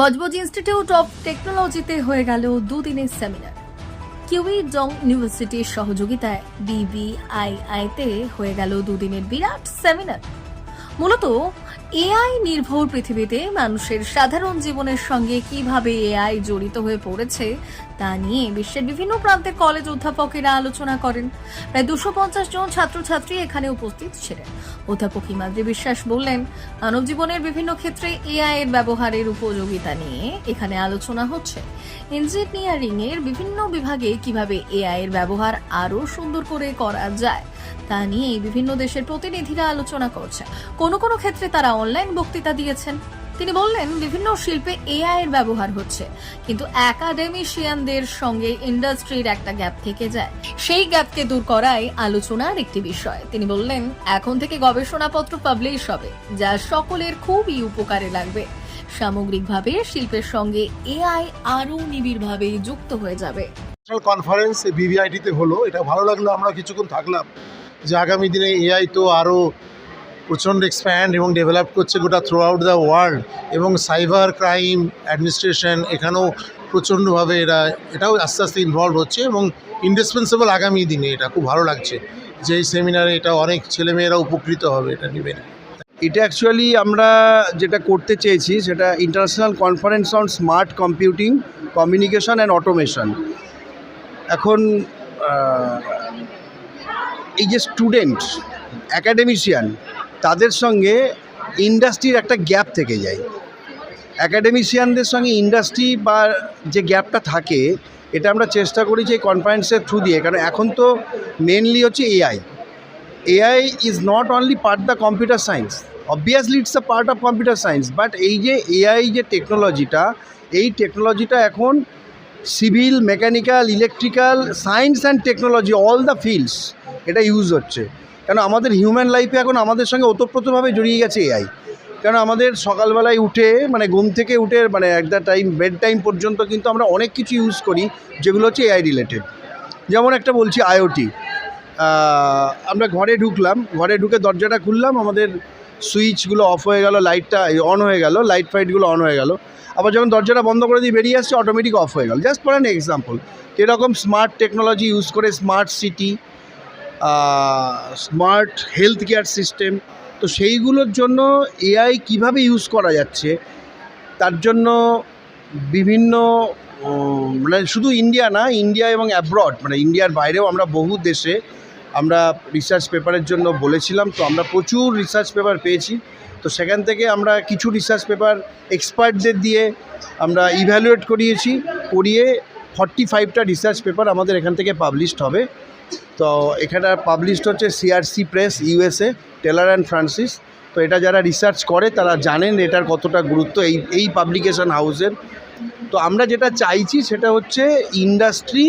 Budge Budge institute of টেকনোলজিতে হয়ে গেল দুদিনের সেমিনার। কিউই জং ইউনিভার্সিটির সহযোগিতায় বিবিআইআইতে হয়ে গেল দুদিনের বিরাট সেমিনার। মূলত এআই নির্ভর পৃথিবীতে মানুষের সাধারণ জীবনের সঙ্গে কীভাবে এআই জড়িত হয়ে পড়েছে তা নিয়ে বিশ্বের বিভিন্ন প্রান্তের কলেজ অধ্যাপকেরা আলোচনা করেন। প্রায় দুশো পঞ্চাশ জন ছাত্রছাত্রী এখানে উপস্থিত ছিলেন। অধ্যাপক হিমাদ্রি বিশ্বাস বললেন, মানব জীবনের বিভিন্ন ক্ষেত্রে এআই এর ব্যবহারের উপযোগিতা নিয়ে এখানে আলোচনা হচ্ছে। ইঞ্জিনিয়ারিং এর বিভিন্ন বিভাগে কীভাবে এআই এর ব্যবহার আরও সুন্দর করে করা যায় তা নিয়ে বিভিন্ন দেশের প্রতিনিধিরা আলোচনা করছে কোনো কোনো ক্ষেত্রে তারা অনলাইন বক্তৃতা দিয়েছেন। তিনি বললেন, বিভিন্ন শিল্পে এআই এর ব্যবহার হচ্ছে, কিন্তু একাডেমিশিয়ানদের সঙ্গে ইন্ডাস্ট্রির একটা গ্যাপ থেকে যায়। সেই গ্যাপকে দূর করাই আলোচনার একটি বিষয়। তিনি বললেন, এখন থেকে গবেষণাপত্র পাবলিশ হবে, যা সকলের খুবই উপকারে লাগবে। সামগ্রিকভাবে শিল্পের সঙ্গে এআই আরও নিবিড়ভাবে যুক্ত হয়ে যাবে। কনফারেন্স বিবিআইটিতে হলো, এটা ভালো লাগল, আমরা কিছুক্ষণ থাকলাম। যে আগামী দিনে এআই তো আরও প্রচণ্ড এক্সপ্যান্ড এবং ডেভেলপ করছে গোটা থ্রু আউট দ্য ওয়ার্ল্ড এবং সাইবার ক্রাইম অ্যাডমিনিস্ট্রেশন এখানেও প্রচণ্ডভাবে এরা, এটাও আস্তে আস্তে ইনভলভ হচ্ছে এবং ইন্ডিসপেন্সেবল আগামী দিনে এটা খুব ভালো লাগছে যে এই সেমিনারে এটা অনেক ছেলেমেয়েরা উপকৃত হবে এটা নেবেন এটা অ্যাকচুয়ালি আমরা যেটা করতে চেয়েছি সেটা international conference on smart computing communication and automation এখন এই যে স্টুডেন্ট অ্যাকাডেমিশিয়ান তাদের সঙ্গে ইন্ডাস্ট্রির একটা গ্যাপ থেকে যায়। অ্যাকাডেমিশিয়ানদের সঙ্গে ইন্ডাস্ট্রি বা যে গ্যাপটা থাকে, এটা আমরা চেষ্টা করি যে কনফারেন্সের থ্রু দিয়ে, কারণ এখন তো মেনলি হচ্ছে AI AI is not only part the computer science obviously it's a part of computer science but এই যে এআই যে টেকনোলজিটা এই টেকনোলজিটা এখন civil, mechanical, electrical, science and technology, all the fields এটা ইউজ হচ্ছে। কেন আমাদের হিউম্যান লাইফে এখন আমাদের সঙ্গে ওতপ্রোতভাবে জড়িয়ে গেছে এআই। কেন আমাদের সকালবেলায় উঠে মানে ঘুম থেকে উঠে মানে এক দ্য টাইম বেড টাইম পর্যন্ত কিন্তু আমরা অনেক কিছু ইউজ করি যেগুলো হচ্ছে এআই রিলেটেড যেমন একটা বলছি আইওটি। আমরা ঘরে ঢুকলাম, ঘরে ঢুকে দরজাটা খুললাম, আমাদের সুইচগুলো অফ হয়ে গেল, লাইটটা অন হয়ে গেল লাইট ফাইটগুলো অন হয়ে গেল। আবার যখন দরজাটা বন্ধ করে দিয়ে বেরিয়ে আসছে অটোমেটিক অফ হয়ে গেল। জাস্ট ফর অ্যান এক্সাম্পল এরকম স্মার্ট টেকনোলজি ইউজ করে smart city smart health care system তো সেইগুলোর জন্য এআই কীভাবে ইউজ করা যাচ্ছে, তার জন্য বিভিন্ন মানে শুধু ইন্ডিয়া না ইন্ডিয়া এবং অ্যাব্রড মানে ইন্ডিয়ার বাইরেও আমরা বহু দেশে আমরা রিসার্চ পেপারের জন্য বলেছিলাম, তো আমরা প্রচুর রিসার্চ পেপার পেয়েছি। তো সেখান থেকে আমরা কিছু রিসার্চ পেপার এক্সপার্টদের দিয়ে আমরা ইভ্যালুয়েট করিয়েছি, করিয়ে ফর্টি ফাইভটা রিসার্চ পেপার আমাদের এখান থেকে পাবলিশড হবে। তো এখানে পাবলিশড হচ্ছে CRC press USA Taylor and Francis তো এটা যারা রিসার্চ করে, তারা জানেন এটার কতটা গুরুত্ব এই এই পাবলিকেশন হাউসের তো আমরা যেটা চাইছি, সেটা হচ্ছে ইন্ডাস্ট্রি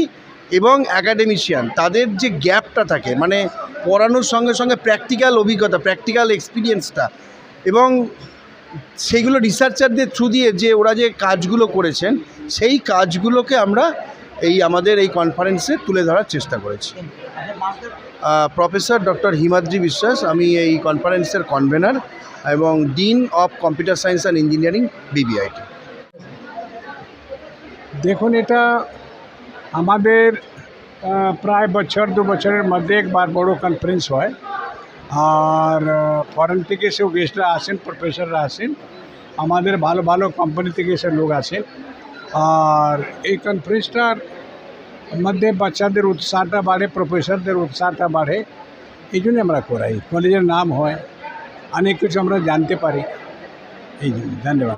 এবং অ্যাকাডেমিশিয়ান তাদের যে গ্যাপটা থাকে মানে পড়ানোর সঙ্গে সঙ্গে প্র্যাকটিক্যাল অভিজ্ঞতা প্র্যাকটিক্যাল এক্সপিরিয়েন্সটা এবং সেইগুলো রিসার্চারদের থ্রু দিয়ে যে ওরা যে কাজগুলো করেছেন, সেই কাজগুলোকে আমরা এই আমাদের এই কনফারেন্সে তুলে ধরার চেষ্টা করেছি। প্রফেসর ডক্টর হিমাদ্রি বিশ্বাস, আমি এই কনফারেন্সের কনভেনার এবং dean of computer science and engineering BBIT দেখুন, এটা আমাদের প্রায় বছর, দু বছরের মধ্যে একবার বড় কনফারেন্স হয়। আর ফরেন থেকে সব গেস্টরা আসেন প্রফেসররা আসেন। আমাদের ভালো ভালো কোম্পানি থেকে সে লোক আসেন আর এই কনফারেন্সটার মধ্যে বাচ্চাদের উৎসাহটা বাড়ে প্রফেসরদের উৎসাহটা বাড়ে। এই জন্য আমরা করাই। কলেজের নাম হয়। অনেক কিছু আমরা জানতে পারি। এই জন্য। ধন্যবাদ।